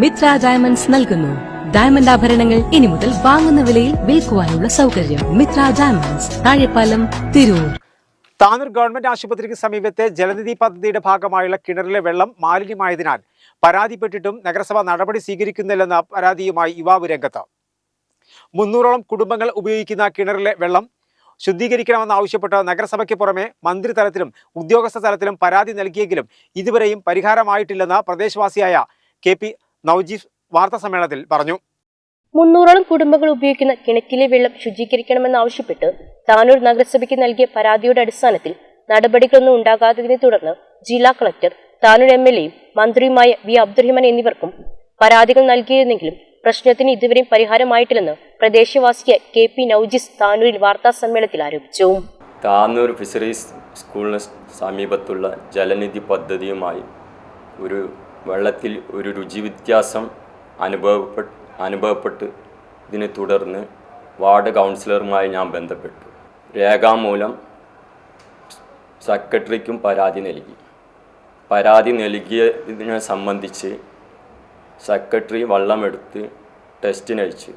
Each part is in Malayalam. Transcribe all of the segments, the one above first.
മിത്ര ഡയമണ്ട്സ് നൽകുന്നു. ഡയമണ്ട് ആഭരണങ്ങൾ ഇനി മുതൽ വാങ്ങുന്ന വിലയിൽ വിൽക്കുവാനുള്ള സൗകര്യം മിത്ര ഡയമണ്ട്സ് താഴെപ്പാലം തിരൂർ. താനൂർ ഗവൺമെന്റ് ആശുപത്രിക്ക് സമീപത്തെ ജലനിധി പദ്ധതിയുടെ ഭാഗമായുള്ള കിണറിലെ വെള്ളം മാലിന്യമായതിനാൽ പരാതിപ്പെട്ടിട്ടും നഗരസഭ നടപടി സ്വീകരിക്കുന്നില്ലെന്ന പരാതിയുമായി യുവാവ് രംഗത്ത്. മുന്നൂറോളം കുടുംബങ്ങൾ ഉപയോഗിക്കുന്ന കിണറിലെ വെള്ളം ശുദ്ധീകരിക്കണമെന്നാവശ്യപ്പെട്ട് നഗരസഭയ്ക്ക് പുറമെ മന്ത്രിതലത്തിലും ഉദ്യോഗസ്ഥ തലത്തിലും പരാതി നൽകിയെങ്കിലും ഇതുവരെയും പരിഹാരമായിട്ടില്ലെന്ന് പ്രദേശവാസിയായ കെ പി വാർത്താ സമ്മേളനത്തിൽ പറഞ്ഞു. മുന്നൂറോളം കുടുംബങ്ങൾ ഉപയോഗിക്കുന്ന കിണറ്റിലെ വെള്ളം ശുചീകരിക്കണമെന്നാവശ്യപ്പെട്ട് താനൂർ നഗരസഭയ്ക്ക് നൽകിയ പരാതിയുടെ അടിസ്ഥാനത്തിൽ നടപടികളൊന്നും ഉണ്ടാകാത്തതിനെ തുടർന്ന് ജില്ലാ കളക്ടർ താനൂർ എം എൽ എയും മന്ത്രിയുമായ വി അബ്ദുറഹിമാൻ എന്നിവർക്കും പരാതികൾ നൽകിയിരുന്നെങ്കിലും പ്രശ്നത്തിന് ഇതുവരെയും പരിഹാരമായിട്ടില്ലെന്ന് പ്രദേശവാസിയായ കെ പി നൌജിസ് താനൂരിൽ വാർത്താ സമ്മേളനത്തിൽ ആരോപിച്ചു. താനൂർ ഫിഷറീസ് സ്കൂളിന് സമീപത്തുള്ള ജലനിധി പദ്ധതിയുമായി ഒരു വെള്ളത്തിൽ ഒരു രുചി വ്യത്യാസം അനുഭവപ്പെട്ട് അനുഭവപ്പെട്ട് ഇതിനെ തുടർന്ന് വാർഡ് കൗൺസിലറുമായി ഞാൻ ബന്ധപ്പെട്ടു. രേഖാമൂലം സെക്രട്ടറിക്കും പരാതി നൽകി. പരാതി നൽകിയതിനെ സംബന്ധിച്ച് സെക്രട്ടറി വെള്ളമെടുത്ത് ടെസ്റ്റിനയച്ചു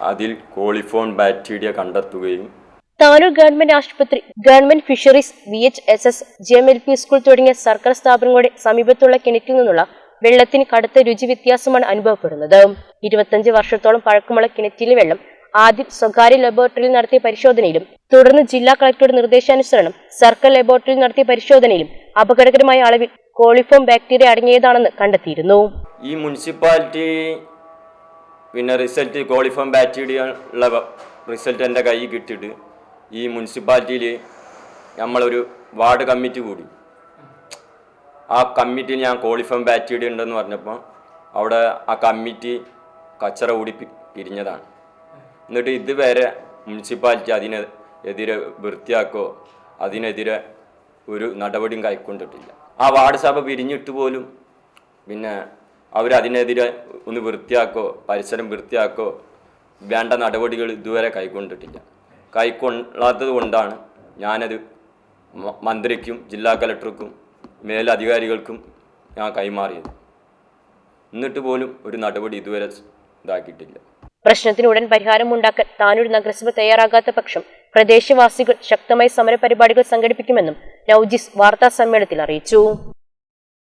അതിൽ കോളിഫോൺ ബാക്ടീരിയ കണ്ടെത്തുകയും താനൂർ ഗവൺമെന്റ് ആശുപത്രി government fisheries V H S S G M L P school തുടങ്ങിയ സർക്കാർ സ്ഥാപനങ്ങളുടെ സമീപത്തുള്ള കിണറ്റിൽ നിന്നുള്ള വെള്ളത്തിന് കടുത്ത രുചി വ്യത്യാസമാണ് അനുഭവപ്പെടുന്നത്. ഇരുപത്തഞ്ച് വർഷത്തോളം പഴക്കമുള്ള കിണറ്റിലെ വെള്ളം ആദ്യം സ്വകാര്യ ലബോറട്ടറിയിൽ നടത്തിയ പരിശോധനയിലും തുടർന്ന് ജില്ലാ കളക്ടറുടെ നിർദ്ദേശാനുസരണം സർക്കാർ ലബോറട്ടറിയിൽ നടത്തിയ പരിശോധനയിലും അപകടകരമായ അളവിൽ കോളിഫോം ബാക്ടീരിയ അടങ്ങിയതാണെന്ന് കണ്ടെത്തിയിരുന്നു. ഈ മുനിസിപ്പാലിറ്റി പിന്നെ റിസൾട്ട് കോളിഫോം ബാക്ടീരിയ ഉള്ള റിസൾട്ട് എന്റെ കയ്യിൽ കിട്ടിയിട്ട് ഈ മുനിസിപ്പാലിറ്റിയിൽ നമ്മളൊരു വാർഡ് കമ്മിറ്റി കൂടി. ആ കമ്മിറ്റി ഞാൻ കോളിഫം ബാറ്റിയുടെ ഉണ്ടെന്ന് പറഞ്ഞപ്പോൾ അവിടെ ആ കമ്മിറ്റി കച്ചറ കൂടി പിരിഞ്ഞതാണ്. എന്നിട്ട് ഇതുവരെ മുനിസിപ്പാലിറ്റി അതിനെതിരെ വൃത്തിയാക്കോ അതിനെതിരെ ഒരു നടപടിയും കൈക്കൊണ്ടിട്ടില്ല. ആ വാർഡ് സഭ പിരിഞ്ഞിട്ട് പോലും പിന്നെ അവരതിനെതിരെ ഒന്ന് വൃത്തിയാക്കോ പരിസരം വൃത്തിയാക്കോ വേണ്ട നടപടികൾ ഇതുവരെ കൈക്കൊണ്ടിട്ടില്ല. കൈക്കൊള്ളാത്തത് കൊണ്ടാണ് ഞാനത് മന്ത്രിക്കും ജില്ലാ കലക്ടർക്കും മേലധികാരികൾക്കും ഞാൻ കൈമാറിയത്. എന്നിട്ട് പോലും ഒരു നടപടി ഇതുവരെ ഇതാക്കിയിട്ടില്ല. പ്രശ്നത്തിന് ഉടൻ പരിഹാരം ഉണ്ടാക്കാൻ താനൂർ നഗരസഭ തയ്യാറാകാത്ത പക്ഷം പ്രദേശവാസികൾ ശക്തമായി സമരപരിപാടികൾ സംഘടിപ്പിക്കുമെന്നും നൌജിസ് വാർത്താ സമ്മേളനത്തിൽ അറിയിച്ചു.